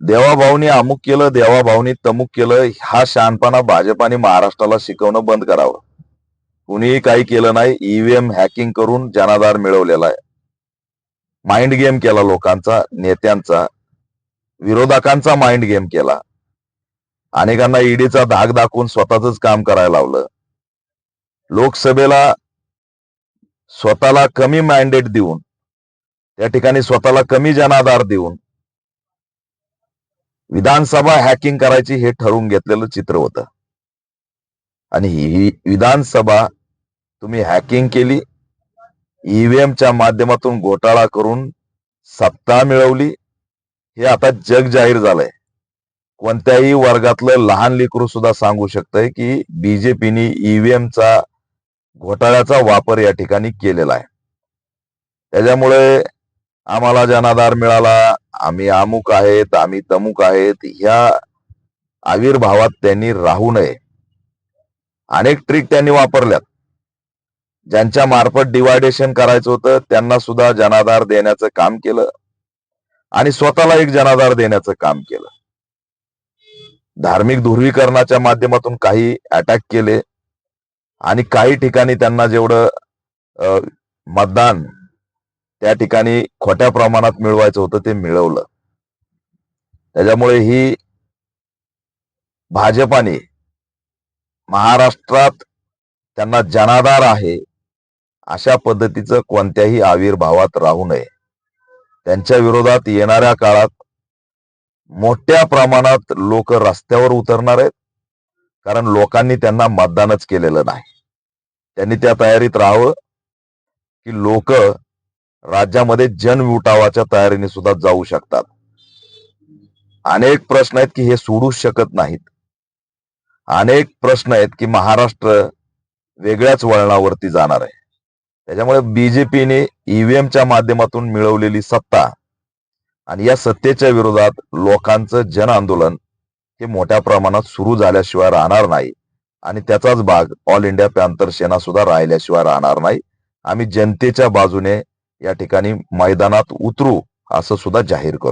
देवाभाऊनी अमुक केलं देवाभाऊनी तमुक केलं हा शहाणपणा भाजपाने महाराष्ट्राला शिकवणं बंद करावं. कुणीही काही केलं नाही ईव्हीएम हॅकिंग करून जनाधार मिळवलेला आहे. माइंड गेम केला लोकांचा नेत्यांचा विरोधकांचा माइंड गेम केला. अनेकांना ईडीचा धाक दाखवून स्वतःच काम करायला लावलं. लोकसभेला स्वतःला कमी मॅन्डेट देऊन त्या ठिकाणी स्वतःला कमी जनाधार देऊन विधानसभा हॅकिंग करायची हे ठरवून घेतलेलं चित्र होतं. आणि ही विधानसभा तुम्ही हॅकिंग केली ईव्हीएमच्या माध्यमातून घोटाळा करून सत्ता मिळवली हे आता जग जाहीर झालंय. कोणत्याही वर्गातलं लहान लेकरू सुद्धा सांगू शकतंय की बीजेपीनी ईव्हीएमचा घोटाळ्याचा वापर या ठिकाणी केलेला आहे. त्याच्यामुळे आम्हाला जनाधार मिळाला आम्ही अमुक आहेत आम्ही तमुक आहेत ह्या आविर्भावात त्यांनी राहू नये. अनेक ट्रिक त्यांनी वापरल्यात. ज्यांच्या मार्फत डिवायडेशन करायचं होतं त्यांना सुद्धा जनाधार देण्याचं काम केलं. आणि स्वतःला एक जनाधार देण्याचं काम केलं. धार्मिक ध्रुवीकरणाच्या माध्यमातून काही अटॅक केले. आणि काही ठिकाणी त्यांना जेवढं मतदान त्या ठिकाणी खोट्या प्रमाणात मिळवायचं होतं ते मिळवलं. त्याच्यामुळे ही भाजपाने महाराष्ट्रात त्यांना जनाधार आहे अशा पद्धतीचं कोणत्याही आविर्भावात राहू नये. त्यांच्या विरोधात येणाऱ्या काळात मोठ्या प्रमाणात लोक रस्त्यावर उतरणार आहेत कारण लोकांनी त्यांना मतदानच केलेलं नाही. त्यांनी त्या तयारीत राहावं की लोक राज्यामध्ये जनविटावाच्या तयारीने सुद्धा जाऊ शकतात. अनेक प्रश्न आहेत की हे सोडू शकत नाहीत. अनेक प्रश्न आहेत की महाराष्ट्र वेगळ्याच वळणावरती जाणार आहे. त्याच्यामुळे बीजेपीने ईव्हीएमच्या माध्यमातून मिळवलेली सत्ता आणि या सत्तेच्या विरोधात लोकांचं जन आंदोलन हे मोठ्या प्रमाणात सुरू झाल्याशिवाय राहणार नाही आणि त्याचाच भाग ऑल इंडिया पॅन्थर सेना सुद्धा राहिल्याशिवाय राहणार नाही. आम्ही जनतेच्या बाजूने या ठिकाणी मैदानात उतरू असं सुद्धा जाहीर करू